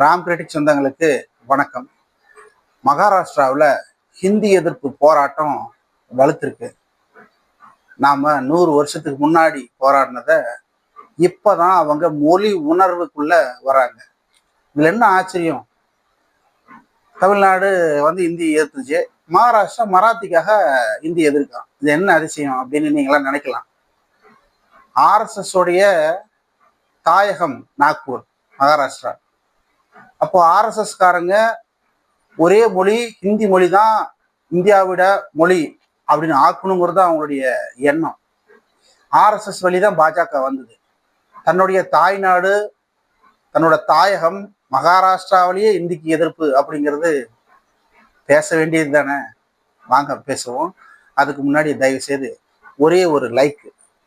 Ram critic சொந்தங்களுக்கு வணக்கம். மகாராஷ்டிராவில் ஹிந்தி எதிர்ப்பு போராட்டம் வலுத்திருக்கு. நாம நூறு வருஷத்துக்கு முன்னாடி போராடினதை இப்போ தான் அவங்க மொழி உணர்வுக்குள்ள வராங்க. இதில் என்ன ஆச்சரியம்? தமிழ்நாடு வந்து ஹிந்தி எதிர்த்துச்சு மகாராஷ்டிரா மராத்திக்காக ஹிந்தி எதிர்க்கான். இது என்ன அதிசயம் அப்படின்னு நீங்களாம் நினைக்கலாம். ஆர்எஸ்எஸ் உடைய தாயகம் நாக்பூர் மகாராஷ்டிரா. அப்போ ஆர்எஸ்எஸ் காரங்க ஒரே மொழி ஹிந்தி மொழி தான் இந்தியாவிட மொழி அப்படின்னு ஆக்கணுங்கிறது தான் அவங்களுடைய எண்ணம். ஆர்எஸ்எஸ் வழி தான் பாஜக வந்தது. தன்னுடைய தாய்நாடு தன்னோட தாயகம் மகாராஷ்டிராவிலேயே இந்திக்கு எதிர்ப்பு அப்படிங்கிறது பேச வேண்டியது தானே? வாங்க பேசுவோம். அதுக்கு முன்னாடி தயவு செய்து ஒரே ஒரு லைக்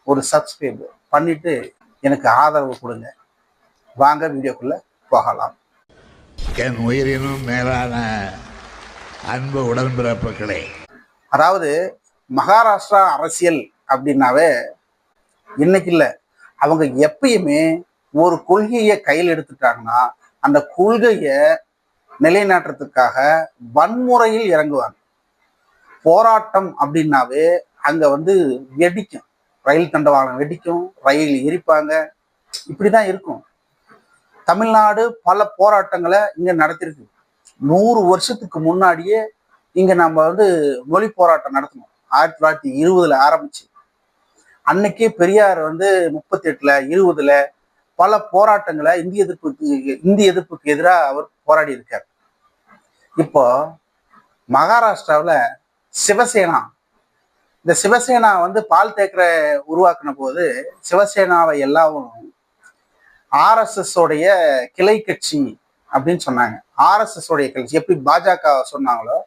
ஒரு சப்ஸ்கிரைப் பண்ணிட்டு எனக்கு ஆதரவு கொடுங்க. வாங்க வீடியோக்குள்ள போகலாம். என் உயிரினும் மேலான அன்பு உடன்பிறப்புகளே. அதாவது மகாராஷ்டிரா அரசியல் அப்படின்னாவே இன்னைக்கு இல்லை. அவங்க எப்பயுமே ஒரு கொள்கையை கையில் எடுத்துட்டாங்கன்னா அந்த கொள்கையை நிலைநாட்டுறதுக்காக வன்முறையில் இறங்குவாங்க. போராட்டம் அப்படின்னாவே அங்கே வந்து வெடிக்கும். ரயில் தண்டவாளம் வெடிக்கும் ரயில் எரிப்பாங்க இப்படி தான் இருக்கும். தமிழ்நாடு பல போராட்டங்களை இங்க நடத்திருக்கு நூறு வருஷத்துக்கு முன்னாடியே இங்க நம்ம வந்து மொழி போராட்டம் நடத்தணும். ஆயிரத்தி தொள்ளாயிரத்தி இருபதுல ஆரம்பிச்சு. அன்னைக்கே பெரியார் வந்து முப்பத்தி எட்டுல இருபதுல பல போராட்டங்களை இந்திய எதிர்ப்புக்கு இந்திய எதிர்ப்புக்கு எதிராக அவர் போராடி இருக்கார். இப்போ மகாராஷ்டிராவில் சிவசேனா இந்த சிவசேனா வந்து பால் தேக்கரை உருவாக்கின போது சிவசேனாவை எல்லாரும் ஆர்எஸ்எஸ் உடைய கிளை கட்சி அப்படின்னு சொன்னாங்க. ஆர்எஸ்எஸ் உடைய கட்சி. எப்படி பாஜக சொன்னாங்களோ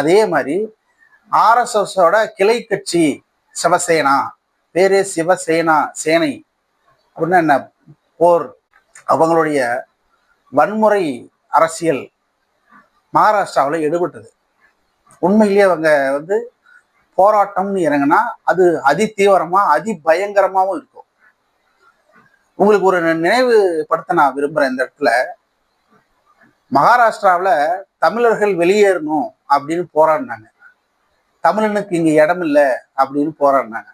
அதே மாதிரி ஆர்எஸ்எஸோட கிளை கட்சி சிவசேனா பேரு சிவசேனா சேனை அப்படின்னா என்ன போர் அவங்களுடைய வன்முறை அரசியல் மகாராஷ்டிராவில் ஈடுபட்டது உண்மையிலேயே அவங்க வந்து போராட்டம்னு இறங்கினா அது அதி தீவிரமாக அதி பயங்கரமாகவும் இருக்கும். உங்களுக்கு ஒரு நினைவு படுத்த நான் விரும்புறேன் இந்த இடத்துல. மகாராஷ்டிராவில் தமிழர்கள் வெளியேறணும் அப்படின்னு போராடினாங்க. தமிழனுக்கு இங்க இடம் இல்லை அப்படின்னு போராடினாங்க.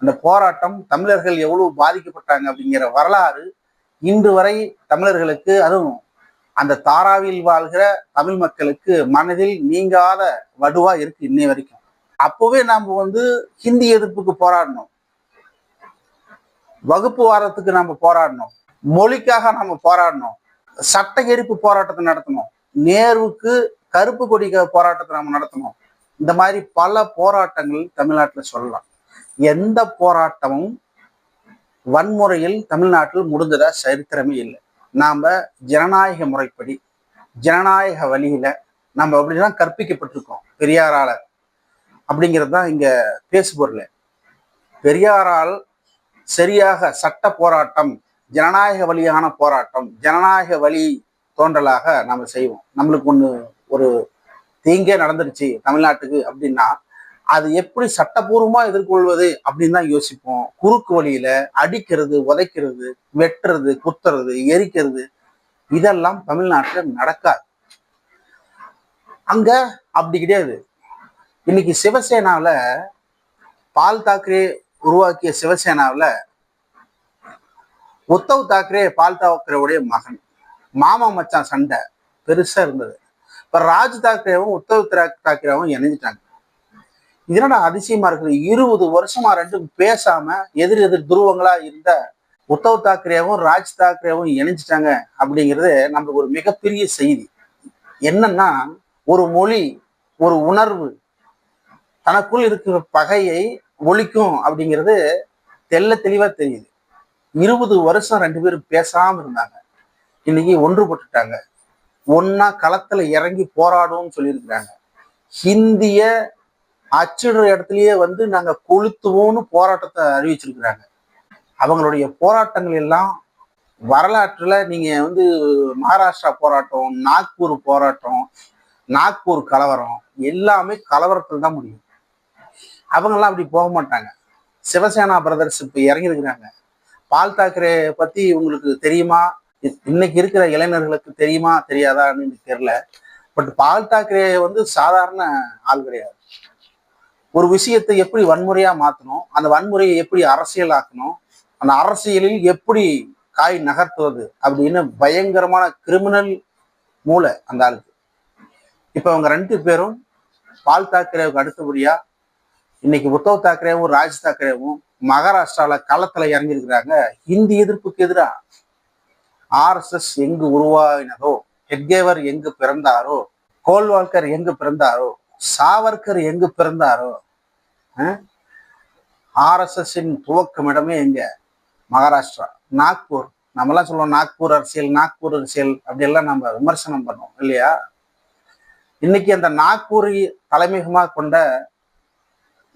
அந்த போராட்டம் தமிழர்கள் எவ்வளவு பாதிக்கப்பட்டாங்க அப்படிங்கிற வரலாறு இன்று வரை தமிழர்களுக்கு அதுவும் அந்த தாராவில் வாழ்கிற தமிழ் மக்களுக்கு மனதில் நீங்காத வடுவா இருக்கு இன்னை வரைக்கும். அப்பவே நாம வந்து ஹிந்தி எதிர்ப்புக்கு போராடணும். வகுப்பு வாரத்துக்கு நம்ம போராடணும். மொழிக்காக நம்ம போராடணும். சட்ட எரிப்பு போராட்டத்தை நடத்தணும். நேருவுக்கு கருப்பு கொடிக்க போராட்டத்தை நம்ம நடத்தணும். இந்த மாதிரி பல போராட்டங்கள் தமிழ்நாட்டில் சொல்லலாம். எந்த போராட்டமும் வன்முறையில் தமிழ்நாட்டில் முடிஞ்சதா சரித்திரமே இல்லை. நாம ஜனநாயக முறைப்படி ஜனநாயக வழியில நம்ம அப்படிதான் கற்பிக்கப்பட்டிருக்கோம். பெரியாரால அப்படிங்கிறது தான் இங்க பேசுபொருள். பெரியாரால் சரியாக சட்ட போராட்டம் ஜனநாயக வழியான போராட்டம் ஜனநாயக வழி தோன்றலாக நம்ம செய்வோம். நம்மளுக்கு ஒன்று ஒரு தீங்கே நடந்துருச்சு தமிழ்நாட்டுக்கு அப்படின்னா அது எப்படி சட்டபூர்வமா எதிர்கொள்வது அப்படின்னு தான் யோசிப்போம். குறுக்கு வழியில அடிக்கிறது உதைக்கிறது வெட்டுறது குத்துறது எரிக்கிறது இதெல்லாம் தமிழ்நாட்டில் நடக்காது. அங்க அப்படி கிடையாது. இன்னைக்கு சிவசேனாவில் பால் தாக்கரே உருவாக்கிய சிவசேனாவில் உத்தவ் தாக்கரே பால் தாக்கரேவுடைய மகன். மாமா மச்சான் சண்டை பெருசா இருந்தது. இப்ப ராஜ் தாக்கரேவும் உத்தவ் தாக்கரேவும் இணைஞ்சிட்டாங்க. இதனோட அதிசயமா இருக்குது? இருபது வருஷமா ரெண்டும் பேசாம எதிர் எதிர் துருவங்களா இருந்த உத்தவ் தாக்கரேவும் ராஜ் தாக்கரேவும் இணைஞ்சிட்டாங்க அப்படிங்கிறது நம்மளுக்கு ஒரு மிகப்பெரிய செய்தி. என்னன்னா ஒரு மொழி ஒரு உணர்வு தனக்குள் இருக்கிற பகையை ஒழிக்கும் அப்படிங்கிறது தெல்ல தெளிவா தெரியுது. இருபது வருஷம் ரெண்டு பேரும் பேசாம இருந்தாங்க. இன்னைக்கு ஒன்றுபட்டுட்டாங்க. ஒன்னா களத்துல இறங்கி போராடுவோம்னு சொல்லியிருக்கிறாங்க. ஹிந்திய அச்சிடுற இடத்துலயே வந்து நாங்க கொளுத்துவோம்னு போராட்டத்தை அறிவிச்சிருக்கிறாங்க. அவங்களுடைய போராட்டங்கள் எல்லாம் வரலாற்றுல நீங்க வந்து மகாராஷ்டிரா போராட்டம் நாக்பூர் போராட்டம் நாக்பூர் கலவரம் எல்லாமே கலவரத்தில் தான் முடியும். அவங்கெல்லாம் அப்படி போக மாட்டாங்க. சிவசேனா பிரதர்ஸ் இப்போ இறங்கியிருக்கிறாங்க. பால் தாக்கரே பத்தி உங்களுக்கு தெரியுமா? இன்னைக்கு இருக்கிற இளைஞர்களுக்கு தெரியுமா தெரியாதான்னு எனக்கு தெரியல. பட் பால் தாக்கரே வந்து சாதாரண ஆள் கிடையாது. ஒரு விஷயத்தை எப்படி வன்முறையா மாற்றணும் அந்த வன்முறையை எப்படி அரசியலாக்கணும் அந்த அரசியலில் எப்படி காய் நகர்த்துவது அப்படின்னு பயங்கரமான கிரிமினல் மூளை அந்த ஆளுக்கு. இப்போ அவங்க ரெண்டு பேரும் பால் தாக்கரேவுக்கு அடுத்தபடியா இன்னைக்கு உத்தவ் தாக்கரேவும் ராஜ் தாக்கரேவும் மகாராஷ்டிரால களத்துல இறங்கியிருக்கிறாங்க. இந்தி எதிர்ப்புக்கு எதிரா? ஆர்எஸ்எஸ் எங்கு உருவாகினதோ ஹெட்கேவர் எங்கு பிறந்தாரோ? கோல்வால்கர் எங்கு பிறந்தாரோ? சாவர்கர் எங்கு பிறந்தாரோ? ஆர்எஸ்எஸ்ஸின் துவக்கமிடமே எங்க? மகாராஷ்டிரா. நாக்பூர். நம்மலாம் சொல்லுவோம் நாக்பூர் அரசியல் நாக்பூர் அரசியல் அப்படியெல்லாம் நம்ம விமர்சனம் பண்ணோம் இல்லையா? இன்னைக்கு அந்த நாக்பூரை தலைமையகமாக கொண்ட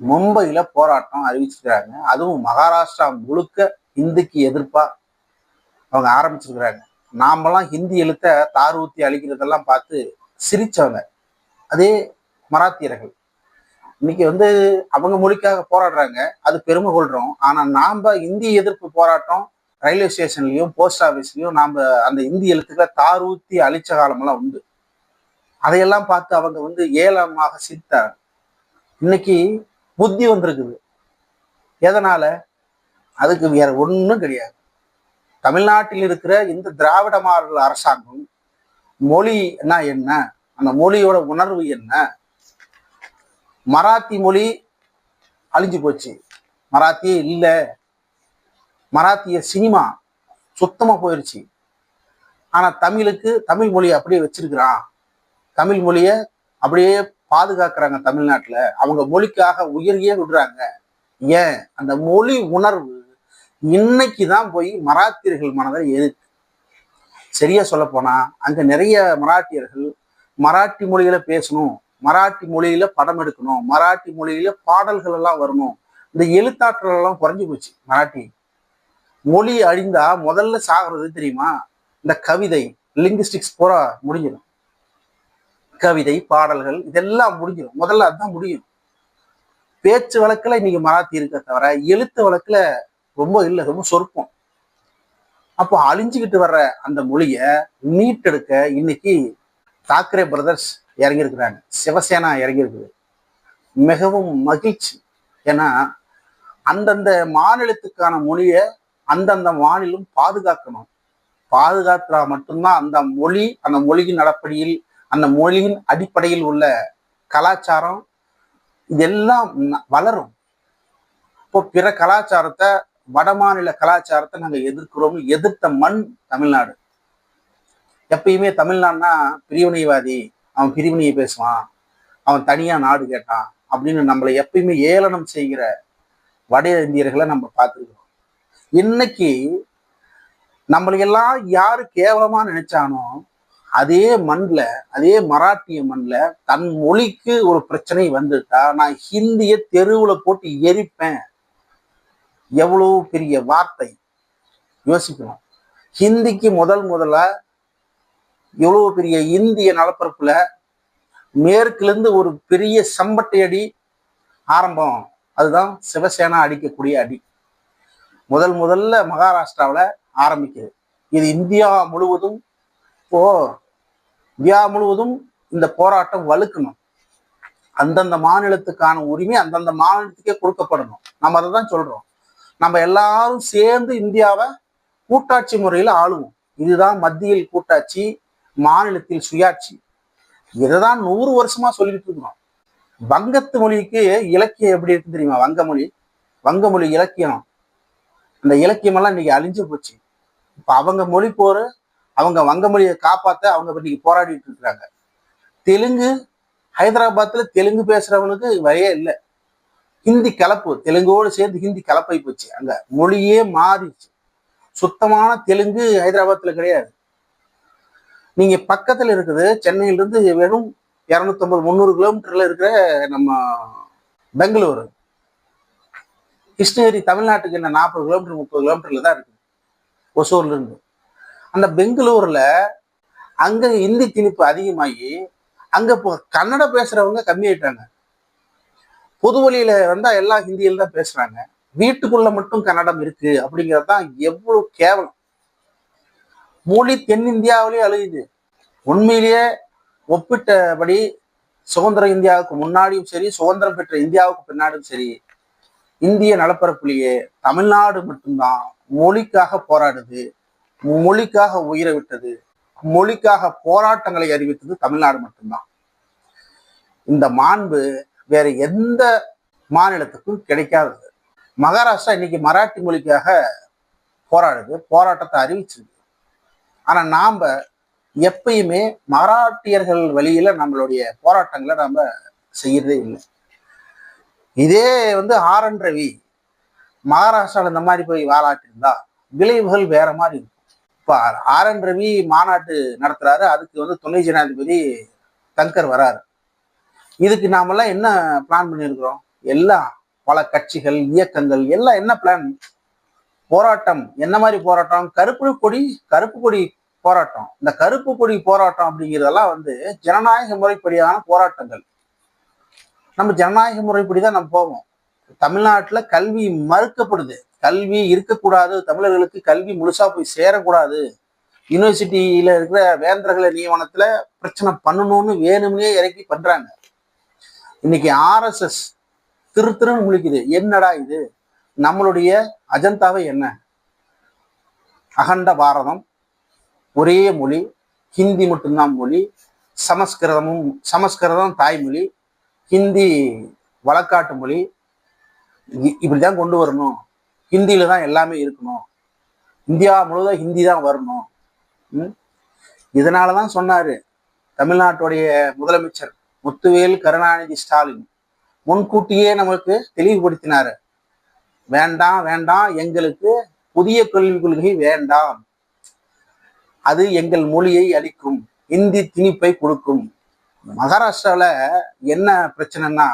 மும்பையில போராட்டம் அறிவிச்சிருக்கிறாங்க. அதுவும் மகாராஷ்டிரா முழுக்க இந்திக்கு எதிர்ப்பா அவங்க ஆரம்பிச்சிருக்கிறாங்க. நாமெல்லாம் ஹிந்தி எழுத்த தார் ஊத்தி அழிக்கிறதெல்லாம் பார்த்து சிரிச்சவங்க. அதே மராத்தியர்கள். இன்னைக்கு வந்து அவங்க மொழிக்காக போராடுறாங்க. அது பெருமை கொள்றோம் ஆனா நாம இந்தி எதிர்ப்பு போராட்டம் ரயில்வே ஸ்டேஷன்லயும் போஸ்ட் ஆபீஸ்லயும் நாம அந்த இந்தி எழுத்துக்களை தார் ஊத்தி அழிச்ச காலமெல்லாம் உண்டு. அதையெல்லாம் பார்த்து அவங்க வந்து ஏலமாக சிரித்தாங்க. இன்னைக்கு புத்தி வந்திருக்குது. எதனால? அதுக்கு வேற ஒண்ணும் கிடையாது. தமிழ்நாட்டில் இருக்கிற இந்த திராவிட மாடல் அரசாங்கம் மொழினா என்ன அந்த மொழியோட உணர்வு என்ன? மராத்தி மொழி அழிஞ்சு போச்சு. மராத்தியே இல்லை. மராத்திய சினிமா சுத்தமா போயிடுச்சு ஆனா தமிழுக்கு தமிழ் மொழியை அப்படியே வச்சிருக்கிறான். தமிழ் மொழியை அப்படியே பாதுகாக்கிறாங்க தமிழ்நாட்டில். அவங்க மொழிக்காக உயிரியே விடுறாங்க. ஏன்? அந்த மொழி உணர்வு இன்னைக்கு தான் போய் மராத்தியர்கள் மனதில் எதிர்க்கு சரியா சொல்ல போனா அங்க நிறைய மராட்டியர்கள் மராட்டி மொழியில பேசணும் மராட்டி மொழியில படம் எடுக்கணும் மராட்டி மொழியில பாடல்கள் எல்லாம் வரணும். இந்த எழுத்தாற்றல் எல்லாம் குறைஞ்சு போச்சு மராட்டி. மொழி அழிந்தா முதல்ல சாகிறது தெரியுமா? இந்த கவிதை லிங்குஸ்டிக்ஸ் பூரா முடிஞ்சிடும். கவிதை பாடல்கள் இதெல்லாம் முடிஞ்சிடும் முதல்ல அதுதான் முடியும். பேச்சு வழக்கில் இன்னைக்கு மராத்தி இருக்க தவிர எழுத்து வழக்குல ரொம்ப இல்லை ரொம்ப சொற்பம். அப்போ அழிஞ்சுக்கிட்டு வர்ற அந்த மொழிய மீட்டெடுக்க இன்னைக்கு தாக்கரே பிரதர்ஸ் இறங்கியிருக்கிறாங்க. சிவசேனா இறங்கியிருக்குது. மிகவும் மகிழ்ச்சி. ஏன்னா அந்தந்த மாநிலத்துக்கான மொழியை அந்தந்த மாநிலம் பாதுகாக்கணும். பாதுகாத்தா மட்டும்தான் அந்த மொழி அந்த மொழியின் நடப்படியில் அந்த மொழியின் அடிப்படையில் உள்ள கலாச்சாரம் இதெல்லாம் வளரும். இப்போ பிற கலாச்சாரத்தை வடமாநில கலாச்சாரத்தை நாங்கள் எதிர்க்கிறோம். எதிர்த்த மண் தமிழ்நாடு. எப்பயுமே தமிழ்நாடுனா பிரிவினைவாதி அவன் பிரிவினையை பேசுவான் அவன் தனியா நாடு கேட்டான் அப்படின்னு நம்மளை எப்பயுமே ஏளனம் செய்கிற வட இந்தியர்களை நம்ம பார்த்துருக்கிறோம். இன்னைக்கு நம்மளையெல்லாம் யாரு கேவலமா நினைச்சானோ அதே மண்ணில் அதே மராட்டிய மண்ணில் தன் மொழிக்கு ஒரு பிரச்சனை வந்துட்டா நான் ஹிந்திய தெருவில் போட்டு எரிப்பேன். எவ்வளோ பெரிய வார்த்தை? யோசிக்கணும். ஹிந்திக்கு முதல் முதல்ல எவ்வளோ பெரிய இந்திய நலப்பரப்பில் மேற்கிலிருந்து ஒரு பெரிய சம்பட்டை அடி ஆரம்பம். அதுதான் சிவசேனா அடிக்கக்கூடிய அடி. முதல் முதல்ல மகாராஷ்டிராவில் ஆரம்பிக்குது. இது இந்தியா முழுவதும் இப்போ இந்தியா முழுவதும் இந்த போராட்டம் வலுக்கணும். அந்தந்த மாநிலத்துக்கான உரிமை அந்தந்த மாநிலத்துக்கே கொடுக்கப்படணும். நம்ம அதை தான் சொல்றோம். நம்ம எல்லாரும் சேர்ந்து இந்தியாவை கூட்டாட்சி முறையில் ஆளுவோம். இதுதான் மத்தியில் கூட்டாட்சி மாநிலத்தில் சுயாட்சி. இதைதான் நூறு வருஷமா சொல்லிட்டு இருக்கிறோம். வங்கத்து மொழிக்கு இலக்கியம் எப்படி இருக்கு தெரியுமா? வங்க மொழி வங்க மொழி இலக்கியம். அந்த இலக்கியமெல்லாம் இன்னைக்கு அழிஞ்சு போச்சு. இப்ப அவங்க மொழி போற அவங்க வங்க மொழியை காப்பாத்த அவங்க இன்னைக்கு போராடிட்டு இருக்கிறாங்க. தெலுங்கு ஹைதராபாத்ல தெலுங்கு பேசுறவனுக்கு வரையே இல்லை. ஹிந்தி கலப்பு தெலுங்கோடு சேர்ந்து ஹிந்தி கலப்பை போச்சு. அங்கே மொழியே மாறிச்சு சுத்தமான தெலுங்கு ஹைதராபாத்தில் கிடையாது. நீங்க பக்கத்துல இருக்குது சென்னையில இருந்து வெறும் இரநூத்தம்பது முந்நூறு கிலோமீட்டர்ல இருக்கிற நம்ம பெங்களூரு. கிருஷ்ணகிரி தமிழ்நாட்டுக்கு என்ன நாற்பது கிலோமீட்டர் முப்பது கிலோமீட்டர்ல தான் இருக்கு ஒசூர்ல இருந்து. அந்த பெங்களூர்ல அங்க இந்தி திணிப்பு அதிகமாகி அங்க கன்னட பேசுறவங்க கம்மியாயிட்டாங்க. பொது வழியில வந்தா எல்லாம் ஹிந்தியில தான் பேசுறாங்க. வீட்டுக்குள்ள மட்டும் கன்னடம் இருக்கு அப்படிங்கிறது தான் எவ்வளவு கேவலம். மொழி தென்னிந்தியாவிலேயே அழுகுது உண்மையிலேயே ஒப்பிட்டபடி சுதந்திர இந்தியாவுக்கு முன்னாடியும் சரி சுதந்திரம் பெற்ற இந்தியாவுக்கு பின்னாடியும் சரி இந்திய நலப்பரப்புலேயே தமிழ்நாடு மட்டும்தான் மொழிக்காக போராடுது. மொழிக்காக உயிரை விட்டது மொழிக்காக போராட்டங்களை அறிவித்தது தமிழ்நாடு மட்டும்தான். இந்த மாண்பு வேற எந்த மாநிலத்துக்கும் கிடைக்காதது. மகாராஷ்டிரா இன்னைக்கு மராட்டி மொழிக்காக போராடுது போராட்டத்தை அறிவிச்சிருக்கு. ஆனா நாம எப்பயுமே மராட்டியர்கள் வழியில நம்மளுடைய போராட்டங்களை நாம செய்யறதே இல்லை. இதே வந்து ஆர் என் ரவி மகாராஷ்டிரால இந்த மாதிரி போய் வாழாட்டிருந்தா விளைவுகள் வேற மாதிரி இருக்கும். இப்போ ஆர் என் ரவி மாநாட்டு நடத்துறாரு. அதுக்கு வந்து துணை ஜனாதிபதி தங்கர் வராரு. இதுக்கு நாமெல்லாம் என்ன பிளான் பண்ணியிருக்கிறோம் எல்லாம் பல கட்சிகள் இயக்கங்கள் எல்லாம் என்ன பிளான் போராட்டம். என்ன மாதிரி போராட்டம்? கருப்பு கொடி கருப்பு கொடி போராட்டம். இந்த கருப்பு கொடி போராட்டம் அப்படிங்கிறதெல்லாம் வந்து ஜனநாயக முறைப்படியான போராட்டங்கள். நம்ம ஜனநாயக முறைப்படி தான் நம்ம போவோம். தமிழ்நாட்டில் கல்வி மறுக்கப்படுது. கல்வி இருக்கக்கூடாது. தமிழர்களுக்கு கல்வி முழுசா போய் சேரக்கூடாது. யூனிவர்சிட்டியில இருக்கிற வேந்தர்களை நியமனத்துல பிரச்சனை பண்ணணும்னு வேணும்னே இறக்கி பண்றாங்க. இன்னைக்கு ஆர்எஸ்எஸ் திரு திருன்னு முழிக்குது. என்னடா இது? நம்மளுடைய அஜந்தாவை என்ன? அகண்ட பாரதம் ஒரே மொழி ஹிந்தி மட்டும்தான் மொழி சமஸ்கிருதமும் சமஸ்கிருதம் தாய்மொழி ஹிந்தி வழக்காட்டு மொழி இ- இப்படிதான் கொண்டு வரணும். ஹிந்தியில தான் எல்லாமே இருக்கணும். இந்தியா முழுவதும் ஹிந்தி தான் வரணும். இதனால தான் சொன்னாரு தமிழ்நாட்டுடைய முதலமைச்சர் முத்துவேல் கருணாநிதி ஸ்டாலின். முன்கூட்டியே நமக்கு தெளிவுபடுத்தினாரு. வேண்டாம் வேண்டாம் எங்களுக்கு புதிய கல்விக் கொள்கை வேண்டாம். அது எங்கள் மொழியை அளிக்கும். இந்தி திணிப்பை கொடுக்கும். மகாராஷ்டிராவில் என்ன பிரச்சனைன்னா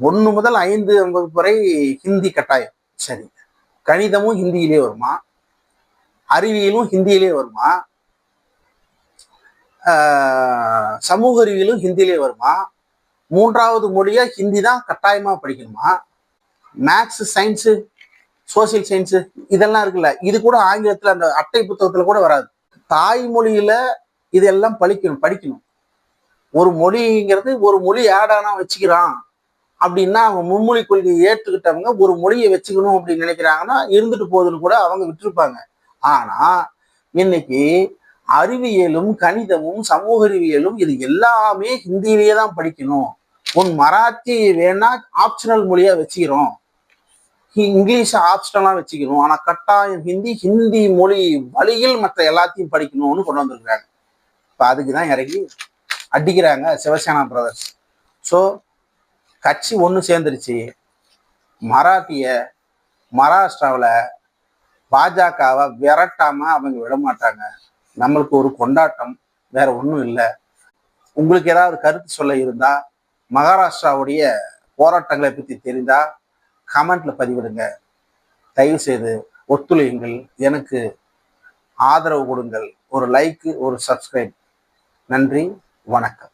ஒன்று முதல் ஐந்து வகுப்பு வரை ஹிந்தி கட்டாயம். சரி. கணிதமும் ஹிந்தியிலே வருமா? அறிவியலும் ஹிந்தியிலே வருமா? சமூக அறிவியலும் ஹிந்தியிலே வருமா? மூன்றாவது மொழியா ஹிந்தி தான் கட்டாயமா படிக்கணுமா? மேக்ஸ் சயின்ஸு சோசியல் சயின்ஸு இதெல்லாம் இருக்குல்ல. இது கூட ஆங்கிலத்தில் அந்த அட்டை புத்தகத்தில் கூட வராது. தாய்மொழியில இதெல்லாம் படிக்கணும் படிக்கணும். ஒரு மொழிங்கிறது ஒரு மொழி ஆடானா வச்சுக்கிறான். அப்படின்னா அவங்க மும்மொழி கொள்கையை ஏற்றுக்கிட்டவங்க ஒரு மொழியை வச்சுக்கணும் அப்படின்னு நினைக்கிறாங்கன்னா இருந்துட்டு போகுதுன்னு கூட அவங்க விட்டுருப்பாங்க. ஆனா இன்னைக்கு அறிவியலும் கணிதமும் சமூக அறிவியலும் இது எல்லாமே ஹிந்திலேயே தான் படிக்கணும். உன் மராத்தி வேணா ஆப்ஷனல் மொழியா வச்சுக்கிறோம். இங்கிலீஷ் ஆப்ஷனலா வச்சுக்கணும். ஆனா கட்டாயம் ஹிந்தி ஹிந்தி மொழி வழியில் மற்ற எல்லாத்தையும் படிக்கணும்னு கொண்டு வந்திருக்காங்க இப்ப அதுக்கு தான் இறங்கி அடிக்கிறாங்க சிவசேனா பிரதர்ஸ் ஸோ கட்சி ஒன்று சேர்ந்துருச்சு. மராட்டிய மகாராஷ்டிராவில் பாஜகவை விரட்டாமல் அவங்க விட மாட்டாங்க. நம்மளுக்கு ஒரு கொண்டாட்டம் வேற ஒன்றும் இல்லை. உங்களுக்கு ஏதாவது கருத்து சொல்ல இருந்தா மகாராஷ்டிராவுடைய போராட்டங்களை பற்றி தெரிந்தா கமெண்ட்ல பதிவிடுங்க. தயவு செய்து ஒத்துழையுங்கள். எனக்கு ஆதரவு கொடுங்கள். ஒரு லைக்கு ஒரு சப்ஸ்கிரைப் நன்றி வணக்கம்.